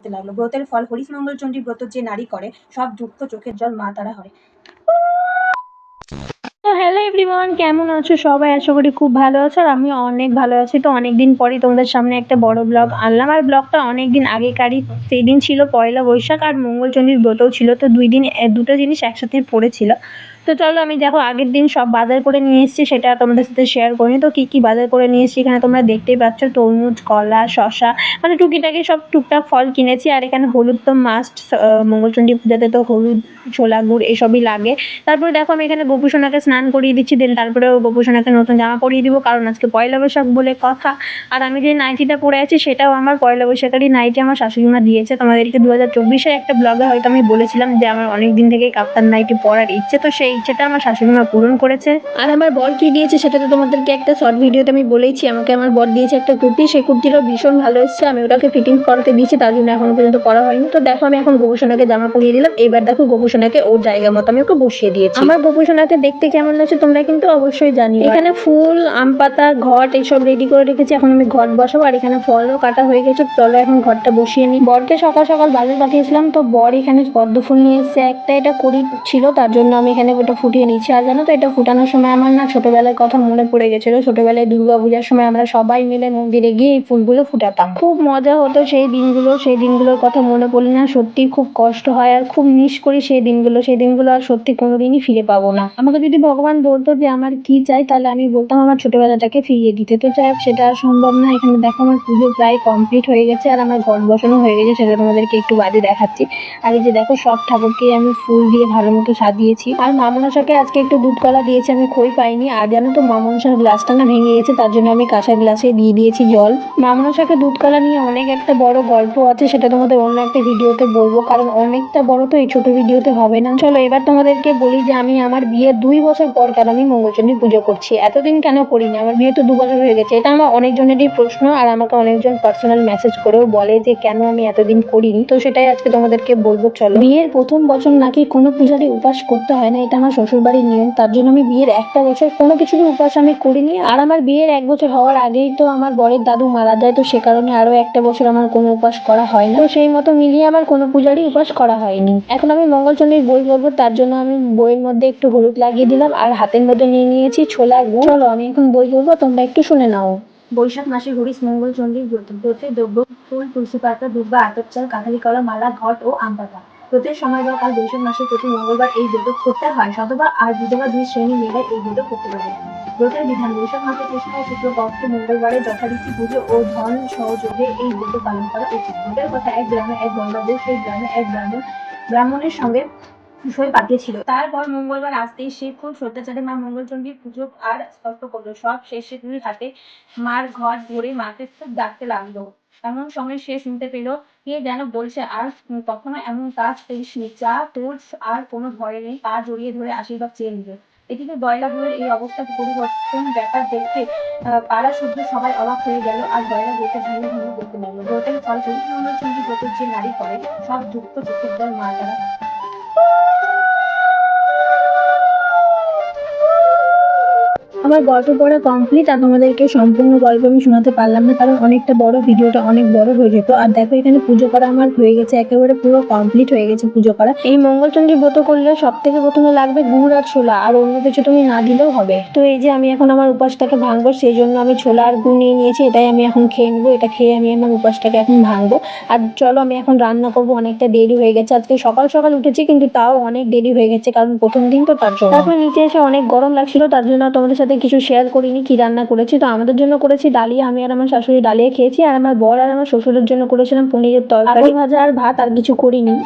করতে লাগল। ব্রতের ফল হরিশমঙ্গল চণ্ডী ব্রত যে নারী করে, সব দুঃখ চোখের জল মা তারা হয়। হ্যালো এভরিওয়ান কেমন আছো সবাই? আশা করি খুব ভালো আছো আর আমি অনেক ভালো আছি। তো অনেক দিন পরই তোমাদের সামনে একটা বড় ব্লগ আনলাম। আর ব্লগটা অনেক দিন আগেকারই সেই দিন ছিল পয়লা বৈশাখ আর মঙ্গলচণ্ডীর ব্রতও ছিল। তো দুই দিন দুটো জিনিস একসাথে পড়েছিল। তো চলো আমি দেখো আগের দিন সব বাজার করে নিয়ে এসেছি, সেটা তোমাদের সাথে শেয়ার করিনি। তো কী কী বাজার করে নিয়ে এসেছি এখানে তোমরা দেখতেই পাচ্ছ, তরমুজ, কলা শশা মানে টুকিটাকি সব টুকটাক ফল কিনেছি। আর এখানে হলুদ তো মাস্ট মঙ্গলচণ্ডী পূজাতে তো হলুদ, ছোলা, গুড় এসবই লাগে। তারপরে দেখো আমি এখানে গোপুসোনাকে স্নান করিয়ে দিচ্ছি দেন তারপরে গোপুসোনাকে নতুন জামা পরিয়ে দিব, কারণ আজকে পয়লা বৈশাখ বলে কথা। আর আমি যে নাইটিটা পরে আছি, সেটাও আমার পয়লা বৈশাখেরই নাইটি আমার শাশুড়ি মা দিয়েছে। তোমাদেরকে দু হাজার চব্বিশের একটা ব্লগে হয়তো আমি বলেছিলাম যে আমার অনেক দিন থেকে কাপ্তান নাইটি পরার ইচ্ছে, তো সেই ইচ্ছেটা আমার শাশুড়ি মা পূরণ করেছে। আর আমার বর কি দিয়েছে সেটা তো তোমাদেরকে একটা শর্ট ভিডিওতে আমি বলেইছি। আমাকে আমার বর দিয়েছে একটা কুর্তি। সেই কুর্তিটাও ভীষণ ভালো এসেছে। আমি ওটাকে ফিটিং করাতে দিয়েছি। তার জন্য এখনও পর্যন্ত করা হয়নি। তো দেখো আমি এখন গোপুসোনাকে জামা পরিয়ে দিলাম। এবার দেখো গোপুসোনাকে ওর জায়গা মতো আমি ওকে বসিয়ে দিয়েছি। আমার গোপুসোনাকে দেখতে কেমন লাগছে তোমরা কিন্তু অবশ্যই জানিও। এখানে ফুল আম পাতা ঘট এইসব রেডি করে রেখেছি। এখন আমি ঘট বসাবো। আর এখানে ফলও কাটা হয়ে গেছে। চলো এখন ঘরটা বসিয়ে নিই। বরকে সকাল সকাল বাজার পাঠিয়েছিলাম। তো বর এখানে পদ্ম ফুল নিয়ে এসেছে। একটা এটা কড়ি ছিল। তার জন্য আমি এখানে ওটা ফুটিয়ে নিচ্ছি। আর জানো তো এটা ফুটানোর সময় আমার না ছোটবেলার কথা মনে পড়ে গেছিল। ছোটবেলায় দুর্গা পূজার সময় আমরা সবাই মিলে মন্দিরে গিয়ে এই ফুলগুলো ফুটাতাম। খুব মজা হতো সেই দিনগুলো সেই দিনগুলোর কথা মনে পড়লে না সত্যি খুব কষ্ট হয় আর খুব মিস করি সেই দিনগুলো। সেই দিনগুলো আর সত্যি কোনোদিনই ফিরে পাবো না। আমাকে যদি ভগবান বলতো যে আমার কি চাই তাহলে আমি বলতাম আমার ছোটবেলাটাকে ফিরিয়ে দিতে। তো হোক, সেটা আর সম্ভব না। এখানে দেখো আমার পুজো প্রায় কমপ্লিট হয়ে গেছে আর আমার ঘর বসানো হয়ে গেছে সেটা তোমাদেরকে একটু বাদে দেখাচ্ছি। আর এই যে দেখো সব ঠাকুরকে আমি ফুল দিয়ে ভালো মতো সাজিয়েছি। আর মামনসাকে আজকে একটু দুধ কলা দিয়েছি, আমি খই পাইনি। আর জানো তো, মামনসার গ্লাসটা না ভেঙে গেছে, তার জন্য আমি কাঁসার গ্লাসে দিয়ে দিয়েছি জল। মামনসাকে দুধ কলা নিয়ে অনেক একটা বড় গল্প আছে, সেটা তোমাদের অন্য একটা ভিডিওতে বলব, কারণ অনেকটা বড় তো এই ছোট ভিডিওতে হবে না। চলো, এবার তোমাদেরকে বলি যে, আমি আমার বিয়ের দুই বছর পর কেন আমি মঙ্গলচণ্ডী পুজো করছি? এতদিন কেন করিনি? আমার বিয়ে তো দু বছর হয়ে গেছে। এটা আমার অনেকজনেরই প্রশ্ন, আর আমাকে অনেকজন পার্সোনাল মেসেজ করেও বলে যে, কেন আমি এতদিন করিনি? তো সেটাই আজকে তোমাদেরকে বলব, চলো। বিয়ের প্রথম বছর নাকি কোনো পূজারই উপাস করতে হয় না, এটা আমার শ্বশুর বাড়ির নিয়ম তার জন্য আমি বিয়ের একটা বছর কোনো কিছুরই উপাস আমি করিনি। আর আমার বিয়ের এক বছর হওয়ার আগেই তো আমার বরের দাদু মারা যায়, তো সে কারণে আরও একটা বছর আমার কোনো উপাস করা হয় না। তো সেই মতো মিলিয়ে আমার কোনো পূজারই উপাস করা হয়নি। এখন আমি মঙ্গলচণ্ডীর বই পড়ব, তার জন্য আমি বইয়ের মধ্যে একটু হলুদ লাগিয়ে দিলাম আর হাতের মধ্যে নিয়ে নিয়েছি ছোলা গুড়। চলো, আমি এখন বই পড়ব, তোমরা একটু শুনে নাও। বৈশাখ মাসে হরিশ মঙ্গল চণ্ডীর ব্রত দ্রব্য, ফুল, তুলসী পাতা দুব্বা আতপ চাল, কাঁঠালি, কলা, মালা, ঘট ও আম পাতা। ব্রতের সময় বা কাল বৈশাখ মাসের প্রতি মঙ্গলবার এই ব্রত করতে হয় সতবা আর বিধবা দুই শ্রেণি মিলে এই ব্রত করতে পারে। ব্রতের বিধান, বৈশাখ মাসে কৃষ্ণ ও শুক্লপক্ষ মঙ্গলবারে যথারীতি পুজো ও ধন সহযোগে এই ব্রত পালন করা উচিত। ব্রতের কথা এক গ্রামে এক গঙ্গাবু সেই গ্রামে এক ব্রাহ্মণ, ব্রাহ্মণের সঙ্গে বিষয় পাঠিয়েছিল। তারপর মঙ্গলবার আসতেই সে খুব শ্রদ্ধাচারে মা মঙ্গলচণ্ডীর পুজো আর স্পষ্ট করল। সব শেষে দুই হাতে মার ঘর ধরে মাকে খুব ডাকতে লাগল। এমন সময় সে শুনতে পেল, কে যেন বলছে, আর কখনো এমন কাজ করিসনি, যা তোর আর কোনো ভয় নেই, পা জড়িয়ে ধরে আশীর্বাদ চেয়ে নিবে। এদিকে দয়লাগুলোর এই অবস্থা পরিবর্তন ব্যাপার দেখতে পাড়া শুদ্ধ সবাই অবাক হয়ে গেল, আর দয়লা ব্রতে ভেঙে ভেঙে করতে লাগল, ব্রতের ফল ব্রতের যে নারী করে, সব দুঃখ চোখের জল মা তারা আমার গল্প পড়া কমপ্লিট আর তোমাদেরকে সম্পূর্ণ গল্প আমি শোনাতে পারলাম না, কারণ অনেকটা বড় ভিডিওটা অনেক বড় হয়ে যেত। আর দেখো, এখানে পুজো করা আমার হয়ে গেছে, একেবারে পুরো কমপ্লিট হয়ে গেছে পুজো করা। এই মঙ্গলচন্ডী ব্রত করলে সব থেকে প্রথমে লাগবে গুড় আর ছোলা, আর অন্য কিছু তুমি না দিলেও হবে। তো এই যে আমি এখন আমার উপাসটাকে ভাঙবো, সেই জন্য আমি ছোলা আর গুড় নিয়ে নিয়েছি, এটাই আমি এখন খেয়ে নেব, এটা খেয়ে আমি আমার উপাসটাকে এখন ভাঙবো। আর চলো, আমি এখন রান্না করব, অনেকটা দেরি হয়ে গেছে, আজকে সকাল সকাল উঠেছি, কিন্তু তাও অনেক দেরি হয়ে গেছে, কারণ প্রথম দিন তো তার জন্য। তারপর নিচে এসে অনেক গরম লাগছিল, তার জন্য তোমাদের তোমাদের সাথে কিছু শেয়ার করিনি, কি রান্না করেছি। তো আমাদের জন্য করেছি ডালিয়া। আমি আর আমার শাশুড়ি ডালিয়া খেয়েছি, আর আমার বর আর আমার শ্বশুরের জন্য করেছিলাম পনিরের তরকারি। ভাজা আর ভাত আর কিছু করিনি।